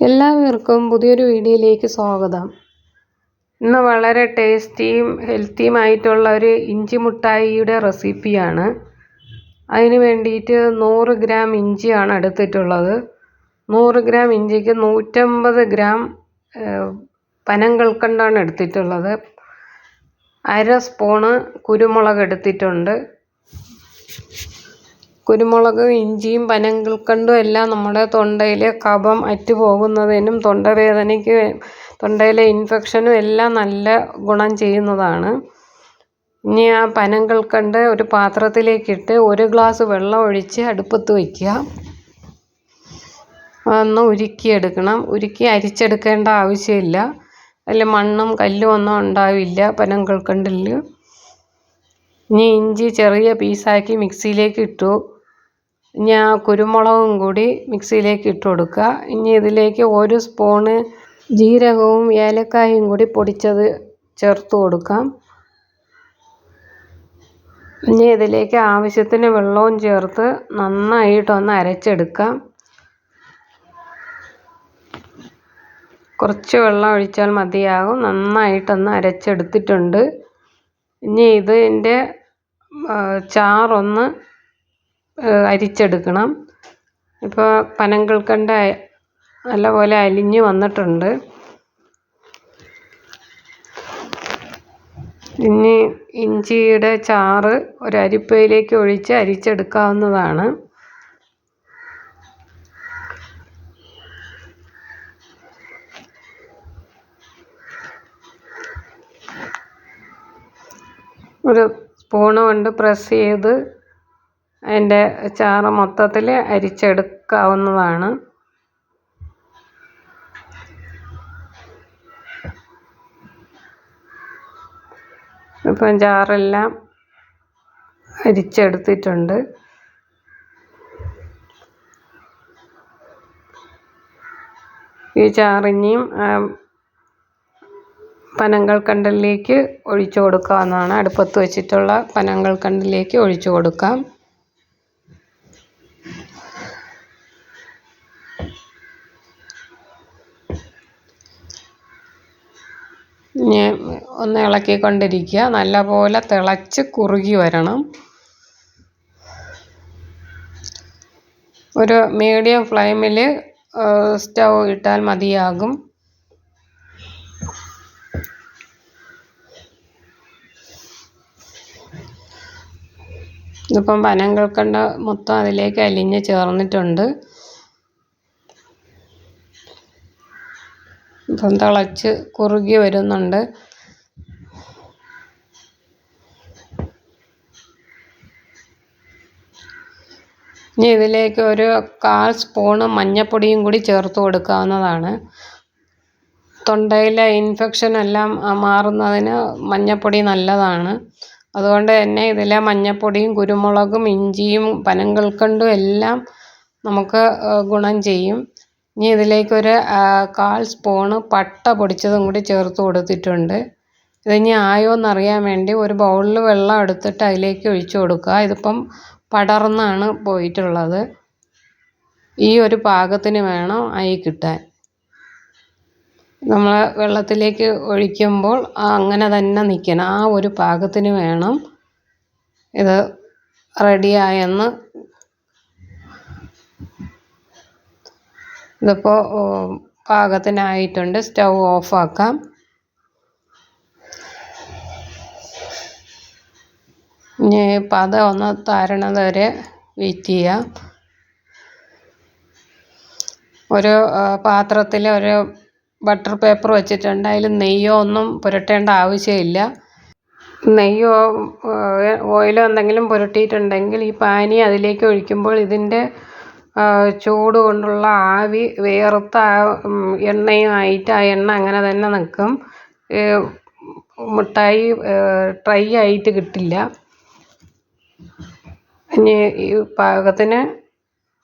എല്ലാവർക്കും പുതിയൊരു വീഡിയോയിലേക്ക് സ്വാഗതം. ഇന്ന് വളരെ ടേസ്റ്റിയും ഹെൽത്തിയുമായിട്ടുള്ള ഒരു ഇഞ്ചി മുട്ടായിയുടെ റെസിപ്പിയാണ്. അതിന് വേണ്ടിയിട്ട് നൂറ് ഗ്രാം ഇഞ്ചിയാണ് എടുത്തിട്ടുള്ളത്. നൂറ് ഗ്രാം ഇഞ്ചിക്ക് നൂറ്റമ്പത് ഗ്രാം പനങ്കൽക്കണ്ടാണ് എടുത്തിട്ടുള്ളത്. അര സ്പൂണ് കുരുമുളക് എടുത്തിട്ടുണ്ട്. കുരുമുളകും ഇഞ്ചിയും പനങ്കൽക്കണ്ടും എല്ലാം നമ്മുടെ തൊണ്ടയിലെ കഫം അറ്റുപോകുന്നതിനും തൊണ്ടവേദനയ്ക്ക് തൊണ്ടയിലെ ഇൻഫെക്ഷനും എല്ലാം നല്ല ഗുണം ചെയ്യുന്നതാണ്. ഇനി ആ പനങ്കൽക്കണ്ട് ഒരു പാത്രത്തിലേക്കിട്ട് ഒരു ഗ്ലാസ് വെള്ളം ഒഴിച്ച് അടുപ്പത്ത് വയ്ക്കുക. ഒന്ന് ഉരുക്കിയെടുക്കണം. ഉരുക്കി അരിച്ചെടുക്കേണ്ട ആവശ്യമില്ല. അതിൽ മണ്ണും കല്ലും ഒന്നും ഉണ്ടാവില്ല പനങ്കൽക്കണ്ടിൽ. ഇനി ഇഞ്ചി ചെറിയ പീസാക്കി മിക്സിയിലേക്ക് ഇട്ടു. ആ കുരുമുളകും കൂടി മിക്സിയിലേക്ക് ഇട്ട് കൊടുക്കുക. ഇനി ഇതിലേക്ക് ഒരു സ്പൂണ് ജീരകവും ഏലക്കായും കൂടി പൊടിച്ചത് ചേർത്ത് കൊടുക്കാം. ഇനി ഇതിലേക്ക് ആവശ്യത്തിന് വെള്ളവും ചേർത്ത് നന്നായിട്ടൊന്ന് അരച്ചെടുക്കാം. കുറച്ച് വെള്ളം ഒഴിച്ചാൽ മതിയാകും. നന്നായിട്ടൊന്ന് അരച്ചെടുത്തിട്ടുണ്ട്. ഇനി ഇതിന്റെ ചാറൊന്ന് അരിച്ചെടുക്കണം. ഇപ്പോൾ പനങ്കൽക്കണ്ട നല്ലപോലെ അലിഞ്ഞ് വന്നിട്ടുണ്ട്. ഇനി ഇഞ്ചിയുടെ ചാറ് ഒരു അരിപ്പയിലേക്ക് ഒഴിച്ച് അരിച്ചെടുക്കാവുന്നതാണ്. ഒരു സ്പൂണ് കൊണ്ട് പ്രസ് ചെയ്ത് അതിന്റെ ചാറ് മൊത്തത്തിൽ അരിച്ചെടുക്കാവുന്നതാണ്. ഇപ്പം ചാറെല്ലാം അരിച്ചെടുത്തിട്ടുണ്ട്. ഈ ചാറിനിയും പനങ്കൽക്കണ്ടിലേക്ക് ഒഴിച്ചു കൊടുക്കാവുന്നതാണ്. അടുപ്പത്ത് വെച്ചിട്ടുള്ള പനങ്കൽക്കണ്ടിലേക്ക് ഒഴിച്ചു കൊടുക്കാം. ഒന്ന് ഇളക്കിക്കൊണ്ടിരിക്കുക. നല്ലപോലെ തിളച്ച് കുറുകി വരണം. ഒരു മീഡിയം ഫ്ലെയിമിൽ സ്റ്റൗ ഇട്ടാൽ മതിയാകും. ഇതിപ്പം പനങ്കൽക്കണ്ട മൊത്തം അതിലേക്ക് അലിഞ്ഞ് ചേർന്നിട്ടുണ്ട്. ഇപ്പം തിളച്ച് കുറുകി വരുന്നുണ്ട്. ഇനി ഇതിലേക്ക് ഒരു കാൽ സ്പൂണ് മഞ്ഞൾപ്പൊടിയും കൂടി ചേർത്ത് കൊടുക്കാവുന്നതാണ്. തൊണ്ടയിലെ ഇൻഫെക്ഷൻ എല്ലാം മാറുന്നതിന് മഞ്ഞൾപ്പൊടി നല്ലതാണ്. അതുകൊണ്ട് തന്നെ ഇതിലെ മഞ്ഞൾപ്പൊടിയും കുരുമുളകും ഇഞ്ചിയും പനങ്കൽക്കണ്ടും എല്ലാം നമുക്ക് ഗുണം ചെയ്യും. ഇനി ഇതിലേക്കൊരു കാൽ സ്പൂണ് പട്ട പൊടിച്ചതും കൂടി ചേർത്ത് കൊടുത്തിട്ടുണ്ട്. ഇതിനി ആയോ എന്നറിയാൻ വേണ്ടി ഒരു ബൗളിൽ വെള്ളം എടുത്തിട്ട് അതിലേക്ക് ഒഴിച്ചു കൊടുക്കുക. ഇതിപ്പം പടർന്നാണ് പോയിട്ടുള്ളത്. ഈ ഒരു പാകത്തിന് വേണം ആയി കിട്ടാൻ. നമ്മൾ വെള്ളത്തിലേക്ക് ഒഴിക്കുമ്പോൾ അങ്ങനെ തന്നെ നിൽക്കണം ആ ഒരു പാകത്തിന് വേണം ഇത് റെഡിയായെന്ന് ഇതിപ്പോൾ പാകത്തിനായിട്ടുണ്ട്. സ്റ്റൗ ഓഫാക്കാം ഇനി പത ഒന്ന് താരണത് വരെ വെയിറ്റ് ചെയ്യാം. ഒരു പാത്രത്തിൽ ഒരു ബട്ടർ പേപ്പർ വെച്ചിട്ടുണ്ട്. അതിൽ നെയ്യോ ഒന്നും പുരട്ടേണ്ട ആവശ്യമില്ല. നെയ്യോ ഓയിലോ എന്തെങ്കിലും പുരട്ടിയിട്ടുണ്ടെങ്കിൽ ഈ പാനി അതിലേക്ക് ഒഴിക്കുമ്പോൾ ഇതിന്റെ ചൂട് കൊണ്ടുള്ള ആവി വേർത്ത എണ്ണയുമായിട്ട് ആ എണ്ണ അങ്ങനെ തന്നെ നിൽക്കും. മിഠായി ഡ്രൈ ആയിട്ട് കിട്ടില്ല. ഇനി ഈ പാകത്തിന്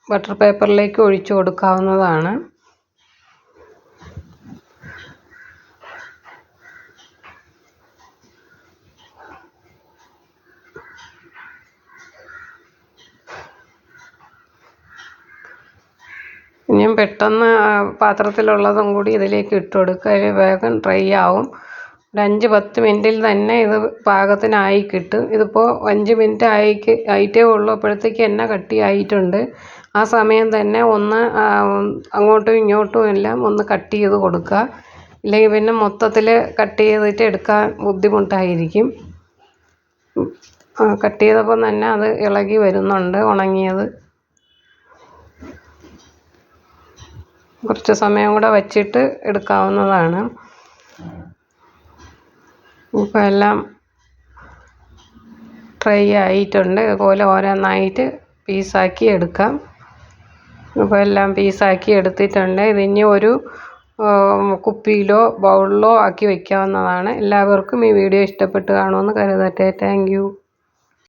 ബട്ടർ പേപ്പറിലേക്ക് ഒഴിച്ച് കൊടുക്കാവുന്നതാണ്. ഇനിയും പെട്ടെന്ന് പാത്രത്തിലുള്ളതും കൂടി ഇതിലേക്ക് ഇട്ട് കൊടുക്കുക. വേഗം ഡ്രൈ ആവും. ഒരു അഞ്ച് പത്ത് മിനിറ്റിൽ തന്നെ ഇത് പാകത്തിനായി കിട്ടും. ഇതിപ്പോൾ അഞ്ച് മിനിറ്റ് ആയിക്ക് ആയിട്ടേ ഉള്ളൂ. അപ്പോഴത്തേക്ക് എണ്ണ കട്ടിയായിട്ടുണ്ട്. ആ സമയം തന്നെ ഒന്ന് അങ്ങോട്ടും ഇങ്ങോട്ടും എല്ലാം ഒന്ന് കട്ട് ചെയ്ത് കൊടുക്കുക. ഇല്ലെങ്കിൽ പിന്നെ മൊത്തത്തിൽ കട്ട് ചെയ്തിട്ട് എടുക്കാൻ ബുദ്ധിമുട്ടായിരിക്കും. കട്ട് ചെയ്തപ്പം തന്നെ അത് ഇളകി വരുന്നുണ്ട് ഉണങ്ങിയത്. കുറച്ച് സമയം കൂടെ വച്ചിട്ട് എടുക്കാവുന്നതാണ്. ഇപ്പോൾ എല്ലാം ഫ്രൈ ആയിട്ടുണ്ട്. ഇതുപോലെ ഓരോന്നായിട്ട് പീസാക്കി എടുക്കാം. ഇപ്പം എല്ലാം പീസാക്കി എടുത്തിട്ടുണ്ട്. ഇതിനി ഒരു കുപ്പിയിലോ ബൗളിലോ ആക്കി വയ്ക്കാവുന്നതാണ് എല്ലാവർക്കും ഈ വീഡിയോ ഇഷ്ടപ്പെട്ട് കാണുമെന്ന് കരുതട്ടെ താങ്ക്